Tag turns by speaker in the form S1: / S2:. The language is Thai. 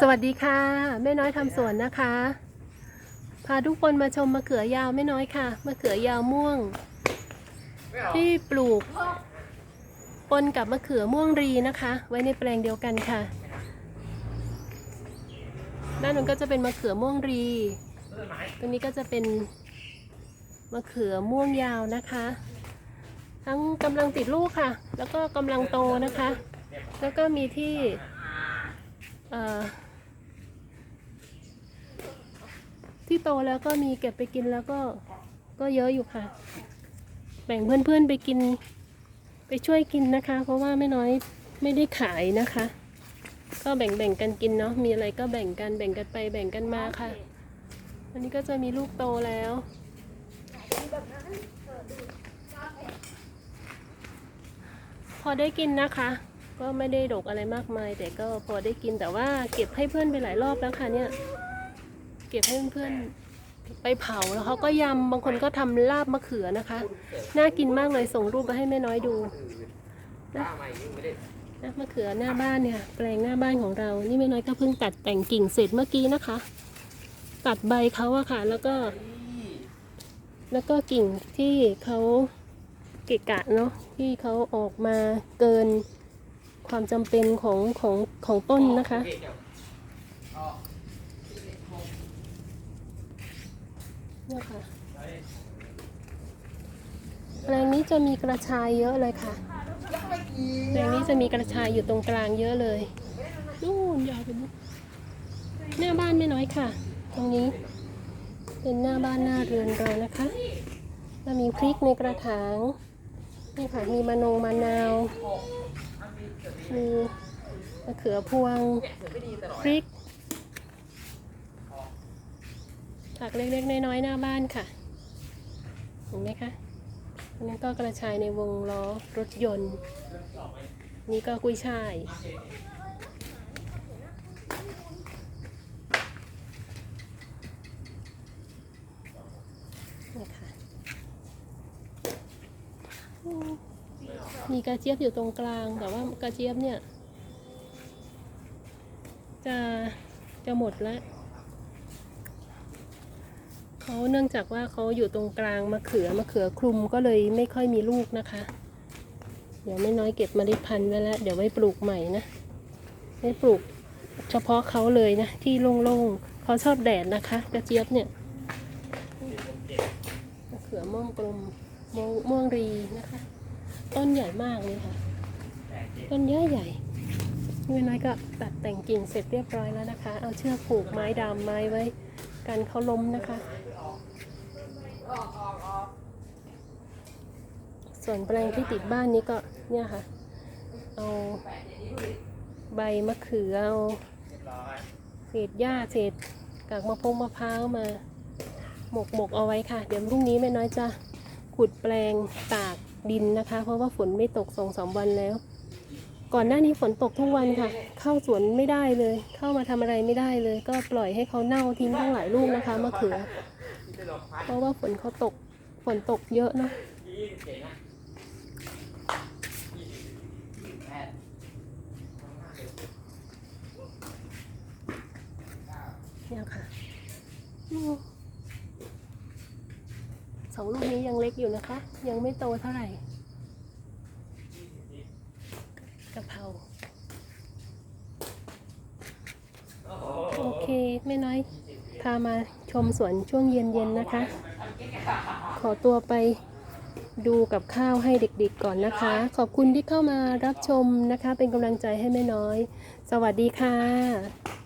S1: สวัสดีค่ะ แม่น้อยทำสวนนะคะ พาทุกคนมาชมมะเขือยาวแม่น้อยค่ะมะเขือยาวม่วง ที่ปลูกปนกับมะเขือม่วงรีนะคะ ไว้ในแปลงเดียวกันค่ะด้านนู้นก็จะเป็นมะเขือม่วงรีตรงนี้ก็จะเป็นมะเขือม่วงยาวนะคะ ทั้งกำลังติดลูกค่ะ แล้วก็กำลังโตนะคะ แล้วก็มีที่เอ่อ ที่โตแล้วก็มีเก็บไปกินแล้วก็ก็เยอะอยู่ค่ะ แบ่งเพื่อนๆไปกิน ไปช่วยกินนะคะ เพราะว่าไม่น้อยไม่ได้ขายนะคะ ก็แบ่งๆกันกินเนาะมีอะไรก็แบ่งกันแบ่งกันไปแบ่งกันมาค่ะ อันนี้ก็จะมีลูกโตแล้วพอได้กินนะคะ ก็ไม่ได้ดกอะไรมากมาย แต่ก็พอได้กินแต่ว่าเก็บให้เพื่อนไปหลายรอบแล้วค่ะเนี่ย เก็บให้เพื่อนไปเผาแล้วเขาก็ยำบางคนก็ทำลาบมะเขือนะคะ น่ากินมากเลยส่งรูปมาให้แม่น้อยดูนะนะมะเขือหน้าบ้านเนี่ย แปลงหน้าบ้านของเรา นี่แม่น้อยก็เพิ่งตัดแต่งกิ่งเสร็จเมื่อกี้นะคะ ตัดใบเขาอะค่ะ แล้วก็ แล้วก็กิ่งที่เขาเกะกะเนาะที่เขาออกมาเกิน ความจำเป็นของของของต้นนะคะ เนี่ยค่ะแปลงนี้จะมีกระชายเยอะเลยค่ะแปลงนี้จะมีกระชายอยู่ตรงกลางเยอะเลย นู่นยาวไปนู่นหน้าบ้านไม่น้อยค่ะ ตรงนี้ เป็นหน้าบ้านหน้าเรือนเรานะคะแล้วมีพริกในกระถางนี่ค่ะมีมะนงมะนาว มีมะเขือพวงพริก ผักเล็กๆ น้อยๆ หน้าบ้านค่ะ เห็นไหมคะอันนั้นก็กระชายในวงล้อรถยนต์ นี่ก็กุ้ยช่าย นี่ค่ะอืม มีกระเจี๊ยบอยู่ตรงกลาง แต่ว่ากระเจี๊ยบเนี่ย จะจะหมดแล้วเขาเนื่องจากว่าเขาอยู่ตรงกลางมะเขือมะเขือคลุมก็เลยไม่ค่อยมีลูกนะคะ เดี๋ยวไม่น้อยเก็บเมล็ดพันธุ์ไว้แล้ว เดี๋ยวไว้ปลูกใหม่นะไว้ปลูกเฉพาะเขาเลยนะ ที่โล่งๆเขาชอบแดดนะคะ กระเจี๊ยบเนี่ยมะเขือม่วงกลมม่วงรีนะคะ ต้นใหญ่มากเลยค่ะ ต้นเยอะใหญ่ไม่น้อยก็ตัดแต่งกิ่งเสร็จเรียบร้อยแล้วนะคะ เอาเชือกผูกไม้ดามไม้ไว้กันเขาล้มนะคะ ส่วนแปลงที่ติดบ้านนี้ก็เนี่ยค่ะ เอาใบมะเขือเอาเศษหญ้าเศษกากมะพร้าวมะพร้าวมาหมกหมกเอาไว้ค่ะ เดี๋ยวพรุ่งนี้แม่น้อยจะขุดแปลงตาก ดินนะคะ เพราะว่าฝนไม่ตกสองสามวันแล้ว ก่อนหน้านี้ฝนตกทุกวันค่ะ เข้าสวนไม่ได้เลย เข้ามาทำอะไรไม่ได้เลย ก็ปล่อยให้เขาเน่าทิ้งทั้งหลายลูกนะคะมะเขือ เพราะว่าฝนเขาตกฝนตกเยอะเนอะเนี่ยค่ะ อืมสองลูกนี้ยังเล็กอยู่นะคะ ยังไม่โตเท่าไหร่กะเพราโอเคไม่น้อย พามาชมสวนช่วงเย็นๆนะคะ ขอตัวไปดูกับข้าวให้เด็กๆก่อนนะคะ ขอบคุณที่เข้ามารับชมนะคะ เป็นกำลังใจให้แม่น้อย สวัสดีค่ะ